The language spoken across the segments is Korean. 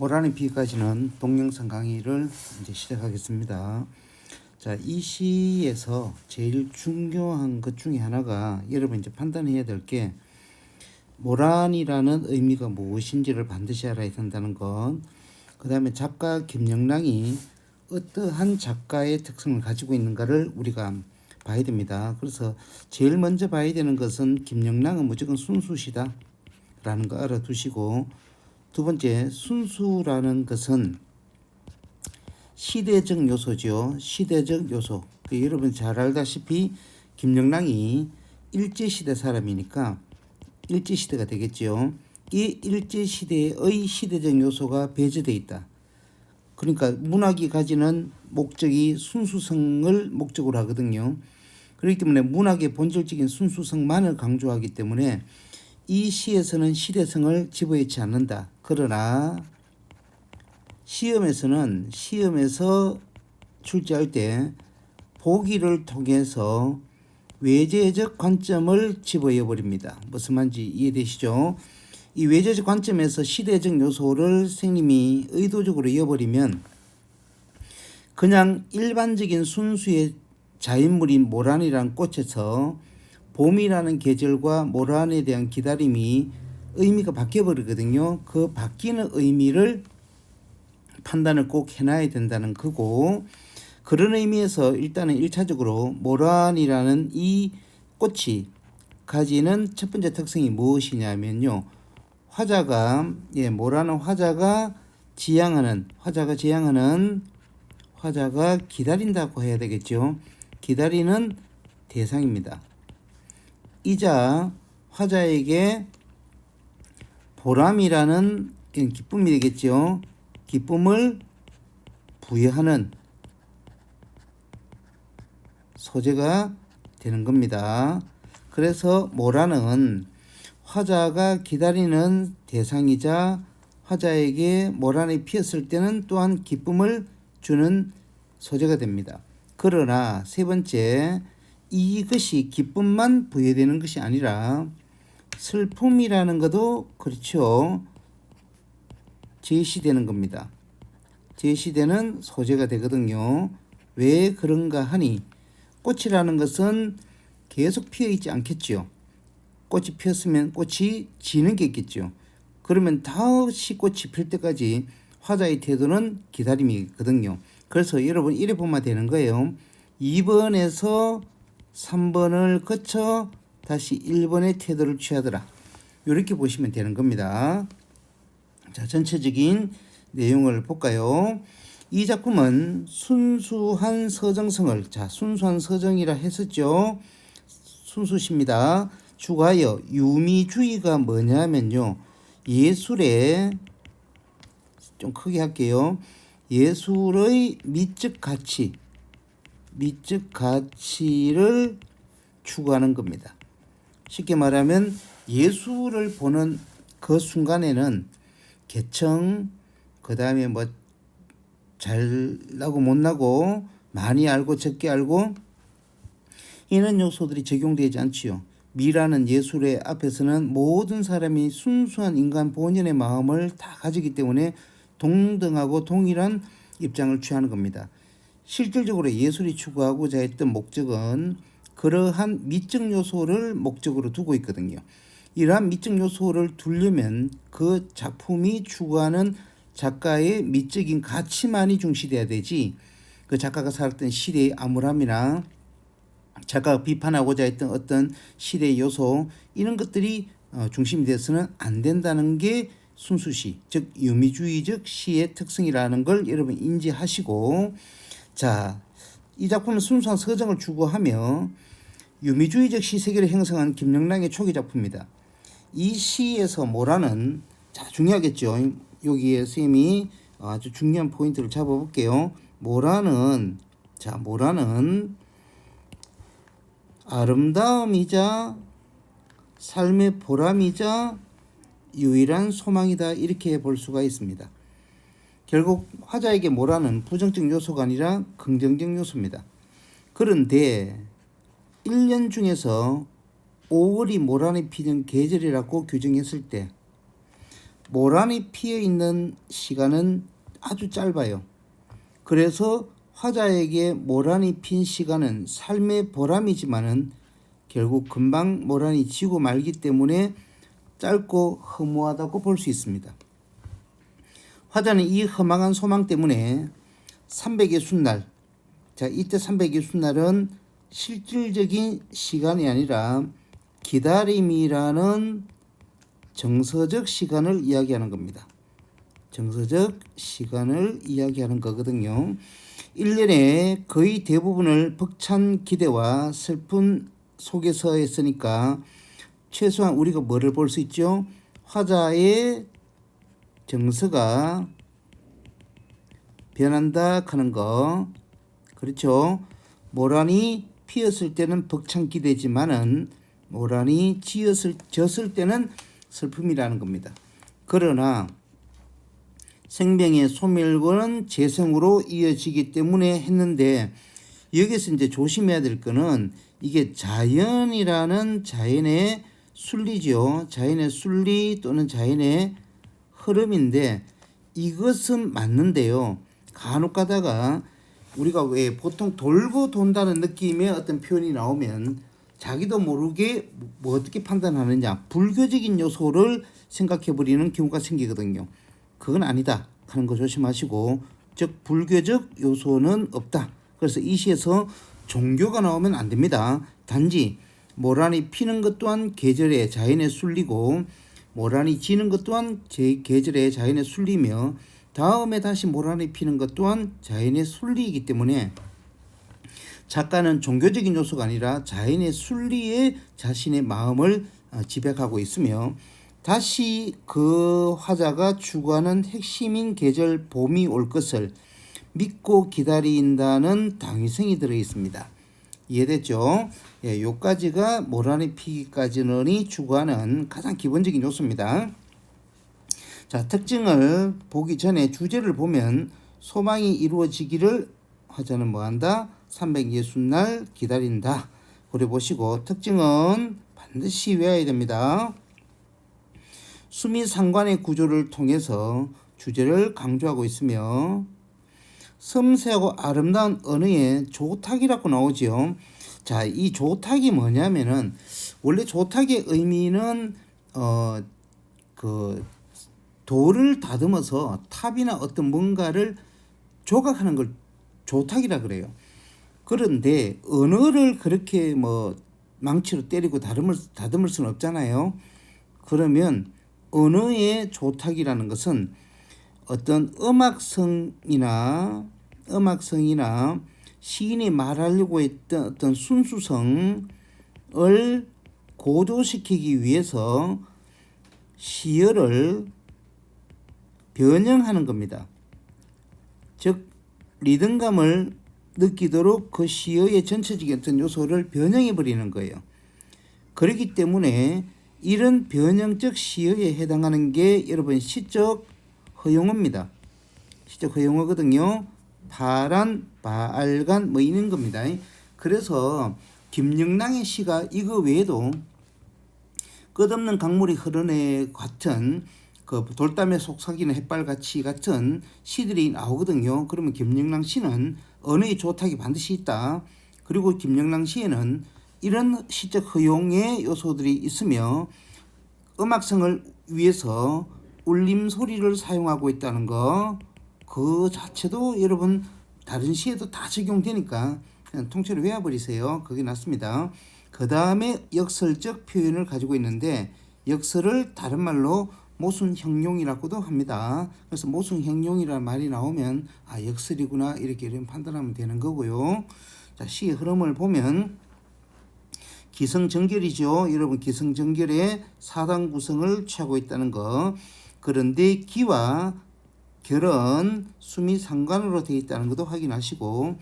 모란의 비까지는 동영상 강의를 이제 시작하겠습니다. 자, 이 시에서 제일 중요한 것 중에 하나가 여러분 이제 판단해야 될 게 모란이라는 의미가 무엇인지를 반드시 알아야 된다는 것. 그 다음에 작가 김영랑이 어떠한 작가의 특성을 가지고 있는가를 우리가 봐야 됩니다. 그래서 제일 먼저 봐야 되는 것은 김영랑은 무조건 순수시다. 라는 거 알아두시고 두 번째 순수라는 것은 시대적 요소죠. 시대적 요소. 그 여러분 잘 알다시피 김영랑이 일제 시대 사람이니까 일제 시대가 되겠죠. 이 일제 시대의 시대적 요소가 배제돼 있다. 그러니까 문학이 가지는 목적이 순수성을 목적으로 하거든요. 그렇기 때문에 문학의 본질적인 순수성만을 강조하기 때문에 이 시에서는 시대성을 집어넣지 않는다. 그러나 시험에서는 시험에서 출제할 때 보기를 통해서 외제적 관점을 집어넣어 버립니다. 무슨 말인지 이해되시죠? 이 외제적 관점에서 시대적 요소를 선생님이 의도적으로 이어버리면 그냥 일반적인 순수의 자연물인 모란이란 꽃에서 봄이라는 계절과 모란에 대한 기다림이 의미가 바뀌어 버리거든요. 그 바뀌는 의미를 판단을 꼭 해놔야 된다는 거고 그런 의미에서 일단은 일차적으로 모란이라는 이 꽃이 가지는 첫 번째 특성이 무엇이냐면요. 화자가 예, 모라는 화자가 지향하는 화자가 지향하는 화자가 기다린다고 해야 되겠죠. 기다리는 대상입니다. 이자 화자에게 보람이라는 기쁨이 되겠죠. 기쁨을 부여하는 소재가 되는 겁니다. 그래서 모라는 화자가 기다리는 대상이자 화자에게 모란이 피었을 때는 또한 기쁨을 주는 소재가 됩니다. 그러나 세 번째 이것이 기쁨만 부여되는 것이 아니라 슬픔이라는 것도 그렇죠. 제시되는 겁니다. 제시되는 소재가 되거든요. 왜 그런가 하니 꽃이라는 것은 계속 피어 있지 않겠지요. 꽃이 피었으면 꽃이 지는 게 있겠죠. 그러면 다시 꽃이 필 때까지 화자의 태도는 기다림이거든요. 그래서 여러분 이래 보면 되는 거예요. 2번에서 3번을 거쳐 다시 1번의 태도를 취하더라. 이렇게 보시면 되는 겁니다. 자, 전체적인 내용을 볼까요? 이 작품은 순수한 서정성을 자, 순수한 서정이라 했었죠. 순수십니다. 추가하여 유미주의가 뭐냐면요. 예술의 좀 크게 할게요. 예술의 미적 가치, 미적 가치를 추구하는 겁니다. 쉽게 말하면 예술을 보는 그 순간에는 계청, 그 다음에 뭐 잘나고 못나고 많이 알고 적게 알고 이런 요소들이 적용되지 않지요. 미라는 예술의 앞에서는 모든 사람이 순수한 인간 본연의 마음을 다 가지기 때문에 동등하고 동일한 입장을 취하는 겁니다. 실질적으로 예술이 추구하고자 했던 목적은 그러한 미적 요소를 목적으로 두고 있거든요. 이러한 미적 요소를 두려면 그 작품이 추구하는 작가의 미적인 가치만이 중시돼야 되지 그 작가가 살았던 시대의 암울함이나 작가가 비판하고자 했던 어떤 시대의 요소 이런 것들이 어, 중심이 돼서는 안 된다는 게 순수시 즉 유미주의적 시의 특성이라는 걸 여러분 인지하시고 자 이 작품은 순수한 서정을 추구하며 유미주의적 시 세계를 형성한 김영랑의 초기 작품입니다. 이 시에서 뭐라는 자 중요하겠죠. 여기에 쌤이 아주 중요한 포인트를 잡아볼게요. 뭐라는 자 뭐라는 아름다움이자 삶의 보람이자 유일한 소망이다 이렇게 볼 수가 있습니다. 결국 화자에게 뭐라는 부정적 요소가 아니라 긍정적 요소입니다. 그런데 1년 중에서 5월이 모란이 피는 계절이라고 규정했을 때 모란이 피어 있는 시간은 아주 짧아요. 그래서 화자에게 모란이 핀 시간은 삶의 보람이지만은 결국 금방 모란이 지고 말기 때문에 짧고 허무하다고 볼 수 있습니다. 화자는 이 허망한 소망 때문에 300의 순날, 자 이때 300의 순날은 실질적인 시간이 아니라 기다림이라는 정서적 시간을 이야기하는 겁니다. 정서적 시간을 이야기하는 거거든요. 1년의 거의 대부분을 벅찬 기대와 슬픈 속에서 했으니까 최소한 우리가 뭐를 볼 수 있죠? 화자의 정서가 변한다 하는 거. 그렇죠. 모란이 피었을 때는 벅찬 기대지만은 모란이 지었을 졌을 때는 슬픔이라는 겁니다. 그러나 생명의 소멸과는 재생으로 이어지기 때문에 했는데 여기서 이제 조심해야 될 거는 이게 자연이라는 자연의 순리죠. 자연의 순리 또는 자연의 흐름인데 이것은 맞는데요. 간혹 가다가 우리가 왜 보통 돌고 돈다는 느낌의 어떤 표현이 나오면 자기도 모르게 뭐 어떻게 판단하느냐 불교적인 요소를 생각해 버리는 경우가 생기거든요. 그건 아니다 하는 거 조심하시고 즉 불교적 요소는 없다. 그래서 이 시에서 종교가 나오면 안 됩니다. 단지 모란이 피는 것 또한 계절의 자연의 순리고 모란이 지는 것 또한 제 계절의 자연의 순리며 다음에 다시 모란이 피는 것 또한 자연의 순리이기 때문에 작가는 종교적인 요소가 아니라 자연의 순리에 자신의 마음을 어, 지배하고 있으며 다시 그 화자가 추구하는 핵심인 계절 봄이 올 것을 믿고 기다린다는 당위성이 들어 있습니다. 이해됐죠? 예, 요까지가 모란이 피기까지는이 추구하는 가장 기본적인 요소입니다. 자, 특징을 보기 전에 주제를 보면 소망이 이루어지기를 화자는 뭐 한다? 360날 기다린다. 그래 보시고 특징은 반드시 외워야 됩니다. 수미 상관의 구조를 통해서 주제를 강조하고 있으며 섬세하고 아름다운 언어의 조탁이라고 나오지요. 자, 이 조탁이 뭐냐면은 원래 조탁의 의미는 어 그 돌을 다듬어서 탑이나 어떤 뭔가를 조각하는 걸 조탁이라 그래요. 그런데 언어를 그렇게 뭐 망치로 때리고 다듬을 다듬을 수는 없잖아요. 그러면 언어의 조탁이라는 것은 어떤 음악성이나 음악성이나 시인이 말하려고 했던 어떤 순수성을 고조시키기 위해서 시어를 변형하는 겁니다. 즉 리듬감을 느끼도록 그 시어의 전체적인 어떤 요소를 변형해 버리는 거예요. 그렇기 때문에 이런 변형적 시어에 해당하는 게 여러분 시적 허용어입니다. 시적 허용어거든요. 파란, 빨간 뭐 이런 겁니다. 그래서 김영랑의 시가 이거 외에도 끝없는 강물이 흐르네 같은 그 돌담에 속삭이는 햇발같이 같은 시들이 나오거든요. 그러면 김영랑 씨는 언어의 조탁이 반드시 있다. 그리고 김영랑 씨에는 이런 시적 허용의 요소들이 있으며 음악성을 위해서 울림 소리를 사용하고 있다는 거 그 자체도 여러분 다른 시에도 다 적용되니까 그냥 통째로 외워버리세요. 그게 낫습니다. 그 다음에 역설적 표현을 가지고 있는데 역설을 다른 말로 모순형용이라고도 합니다. 그래서 모순형용이라는 말이 나오면 아 역설이구나 이렇게 판단하면 되는 거고요. 자 시의 흐름을 보면 기성정결이죠. 여러분 기성정결의 사당 구성을 취하고 있다는 거. 그런데 기와 결은 숨이 상관으로 되어 있다는 것도 확인하시고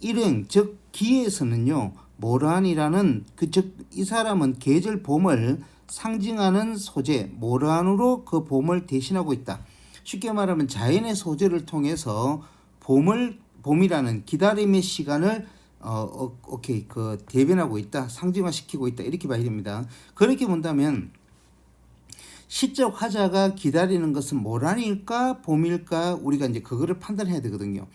일행 즉 기에서는요 모란이라는 그 즉 이 사람은 계절 봄을 상징하는 소재 모란으로 그 봄을 대신하고 있다. 쉽게 말하면 자연의 소재를 통해서 봄을 봄이라는 기다림의 시간을 어, 어 오케이 그 대변하고 있다 상징화시키고 있다 이렇게 봐야 됩니다. 그렇게 본다면 시적 화자가 기다리는 것은 모란일까 봄일까 우리가 이제 그거를 판단해야 되거든요.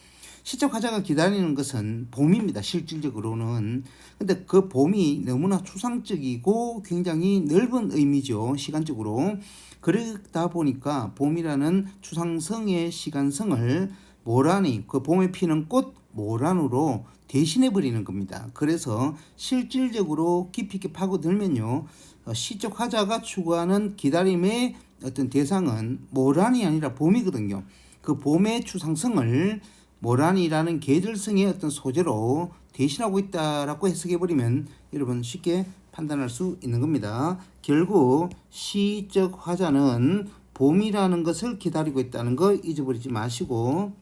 시적 화자가 기다리는 것은 봄입니다. 실질적으로는. 근데 그 봄이 너무나 추상적이고 굉장히 넓은 의미죠. 시간적으로. 그러다 보니까 봄이라는 추상성의 시간성을 모란이 그 봄에 피는 꽃 모란으로 대신해 버리는 겁니다. 그래서 실질적으로 깊이 있게 파고들면요. 어, 시적 화자가 추구하는 기다림의 어떤 대상은 모란이 아니라 봄이거든요. 그 봄의 추상성을 모란이라는 계절성의 어떤 소재로 대신하고 있다라고 해석해 버리면 여러분 쉽게 판단할 수 있는 겁니다. 결국 시적 화자는 봄이라는 것을 기다리고 있다는 거 잊어버리지 마시고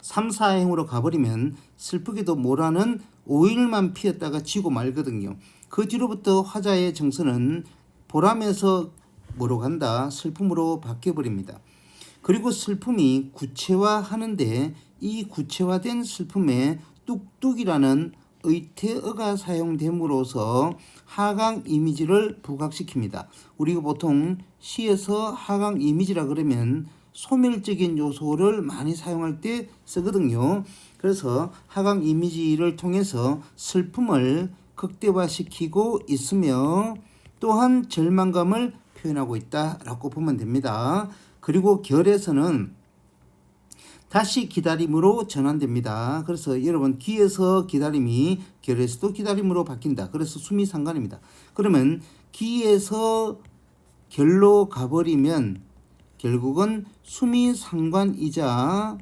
3, 4행으로 가버리면 슬프게도 모라는 5일만 피었다가 지고 말거든요. 그 뒤로부터 화자의 정서는 보람에서 뭐로 간다 슬픔으로 바뀌어버립니다. 그리고 슬픔이 구체화하는데 이 구체화된 슬픔에 뚝뚝이라는 의태어가 사용됨으로써 하강 이미지를 부각시킵니다. 우리가 보통 시에서 하강 이미지라 그러면 소멸적인 요소를 많이 사용할 때 쓰거든요. 그래서 하강 이미지를 통해서 슬픔을 극대화시키고 있으며 또한 절망감을 표현하고 있다라고 보면 됩니다. 그리고 결에서는 다시 기다림으로 전환됩니다. 그래서 여러분 기에서 기다림이 결에서도 기다림으로 바뀐다. 그래서 숨이 상관입니다. 그러면 기에서 결로 가버리면 결국은 숨이 상관이자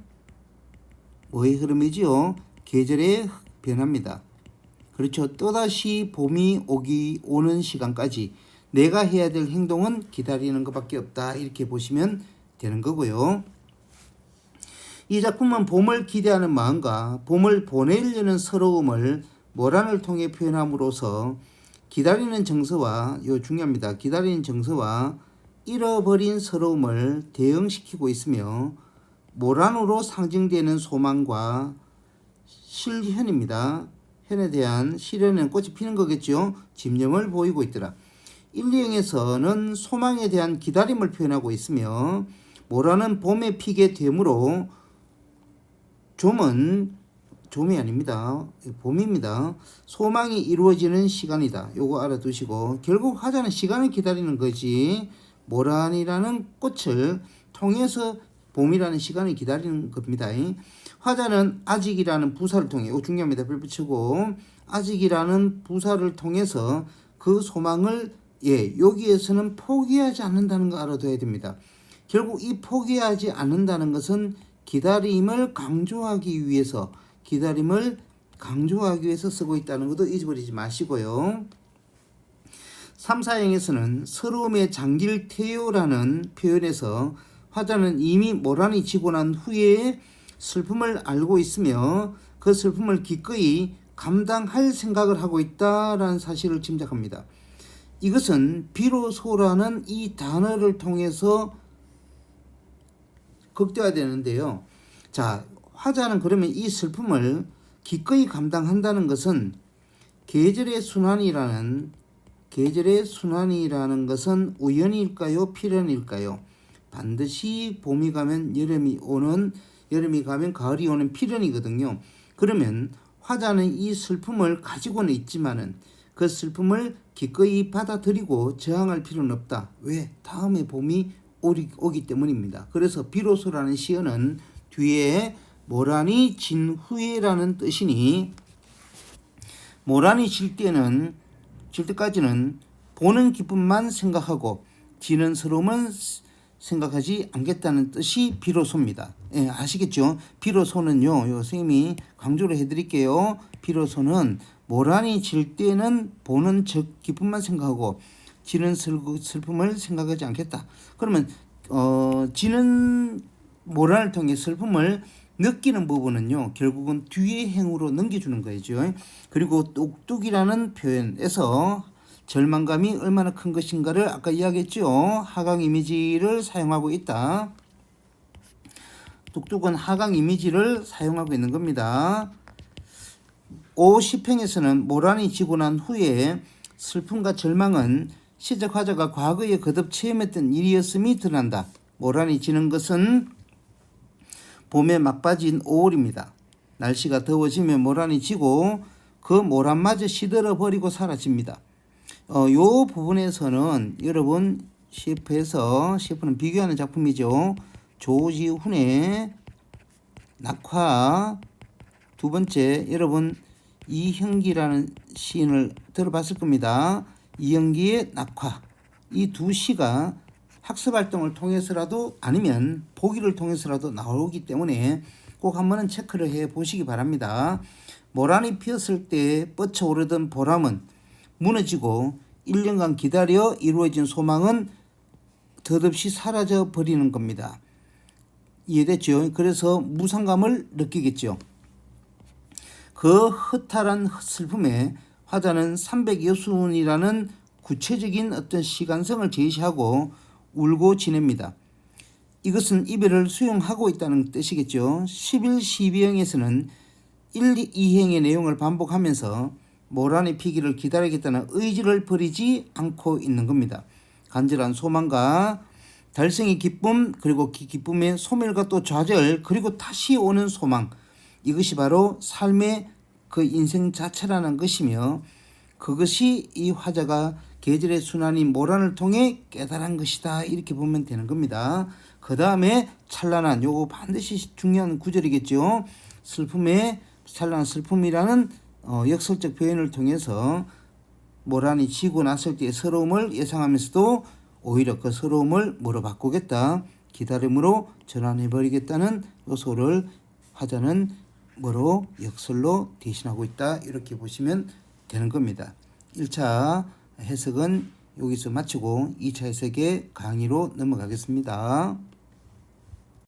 뭐의 흐름이지요? 계절의 변화입니다. 그렇죠. 또다시 봄이 오기 오는 시간까지 내가 해야 될 행동은 기다리는 것밖에 없다. 이렇게 보시면 되는 거고요. 이 작품은 봄을 기대하는 마음과 봄을 보내려는 서러움을 모란을 통해 표현함으로써 기다리는 정서와 요 중요합니다. 기다리는 정서와 잃어버린 서러움을 대응시키고 있으며 모란으로 상징되는 소망과 실현입니다. 현에 대한 실현은 꽃이 피는 거겠죠. 집념을 보이고 있더라. 1, 2행에서는 소망에 대한 기다림을 표현하고 있으며 모라는 봄에 피게 되므로 좀은 좀이 아닙니다. 봄입니다. 소망이 이루어지는 시간이다. 요거 알아두시고 결국 화자는 시간을 기다리는 거지 모란이라는 꽃을 통해서 봄이라는 시간을 기다리는 겁니다. 화자는 아직이라는 부사를 통해 요 중요합니다. 별 붙이고 아직이라는 부사를 통해서 그 소망을 예 여기에서는 포기하지 않는다는 거 알아둬야 됩니다. 결국 이 포기하지 않는다는 것은 기다림을 강조하기 위해서 기다림을 강조하기 위해서 쓰고 있다는 것도 잊어버리지 마시고요. 3, 4행에서는 서러움의 장길 태요라는 표현에서 화자는 이미 모란이 지고 난 후에 슬픔을 알고 있으며 그 슬픔을 기꺼이 감당할 생각을 하고 있다라는 사실을 짐작합니다. 이것은 비로소라는 이 단어를 통해서 극대화되는데요. 자, 화자는 그러면 이 슬픔을 기꺼이 감당한다는 것은 계절의 순환이라는 계절의 순환이라는 것은 우연일까요? 필연일까요? 반드시 봄이 가면 여름이 오는 여름이 가면 가을이 오는 필연이거든요. 그러면 화자는 이 슬픔을 가지고는 있지만은 그 슬픔을 기꺼이 받아들이고 저항할 필요는 없다. 왜? 다음에 봄이 오리, 오기 때문입니다. 그래서 비로소라는 시어는 뒤에 모란이 진 후에라는 뜻이니 모란이 질 때는 질 때까지는 보는 기쁨만 생각하고 지는 서러움은 생각하지 않겠다는 뜻이 비로소입니다. 예, 아시겠죠? 비로소는요, 요 선생님이 강조를 해드릴게요. 비로소는 모란이 질 때는 보는 적 기쁨만 생각하고 지는 슬픔을 생각하지 않겠다. 그러면 어, 지는 모란을 통해 슬픔을 느끼는 부분은요 결국은 뒤의 행으로 넘겨주는 거죠. 그리고 똑똑이라는 표현에서 절망감이 얼마나 큰 것인가를 아까 이야기했죠. 하강 이미지를 사용하고 있다. 뚝뚝은 하강 이미지를 사용하고 있는 겁니다. 50행에서는 모란이 지고 난 후에 슬픔과 절망은 시적 화자가 과거에 거듭 체험했던 일이었음이 드러난다. 모란이 지는 것은 봄에 막바지인 5월입니다. 날씨가 더워지면 모란이 지고 그 모란마저 시들어 버리고 사라집니다. 어, 요 부분에서는 여러분 CF에서 CF는 비교하는 작품이죠. 조지훈의 낙화 두 번째 여러분 이형기라는 시인을 들어봤을 겁니다. 이형기의 낙화 이 두 시가 학습 활동을 통해서라도 아니면 보기를 통해서라도 나오기 때문에 꼭 한번은 체크를 해 보시기 바랍니다. 모란이 피었을 때 뻗쳐 오르던 보람은 무너지고 1년간 기다려 이루어진 소망은 덧없이 사라져 버리는 겁니다. 이해됐죠? 그래서 무상감을 느끼겠죠. 그 허탈한 슬픔에 화자는 300여순이라는 구체적인 어떤 시간성을 제시하고 울고 지냅니다. 이것은 이별을 수용하고 있다는 뜻이겠죠. 11 12행에서는 1, 2행의 내용을 반복하면서 모란의 피기를 기다리겠다는 의지를 버리지 않고 있는 겁니다. 간절한 소망과 달성의 기쁨 그리고 기, 기쁨의 소멸과 또 좌절 그리고 다시 오는 소망 이것이 바로 삶의 그 인생 자체라는 것이며 그것이 이 화자가 계절의 순환인 모란을 통해 깨달은 것이다 이렇게 보면 되는 겁니다. 그 다음에 찬란한 요거 반드시 중요한 구절이겠죠. 슬픔의 찬란한 슬픔이라는 어, 역설적 표현을 통해서 모란이 지고 났을 때의 서러움을 예상하면서도 오히려 그 서러움을 뭐로 바꾸겠다 기다림으로 전환해 버리겠다는 요소를 화자는 뭐로 역설로 대신하고 있다 이렇게 보시면 되는 겁니다. 1차 해석은 여기서 마치고 2차 해석의 강의로 넘어가겠습니다.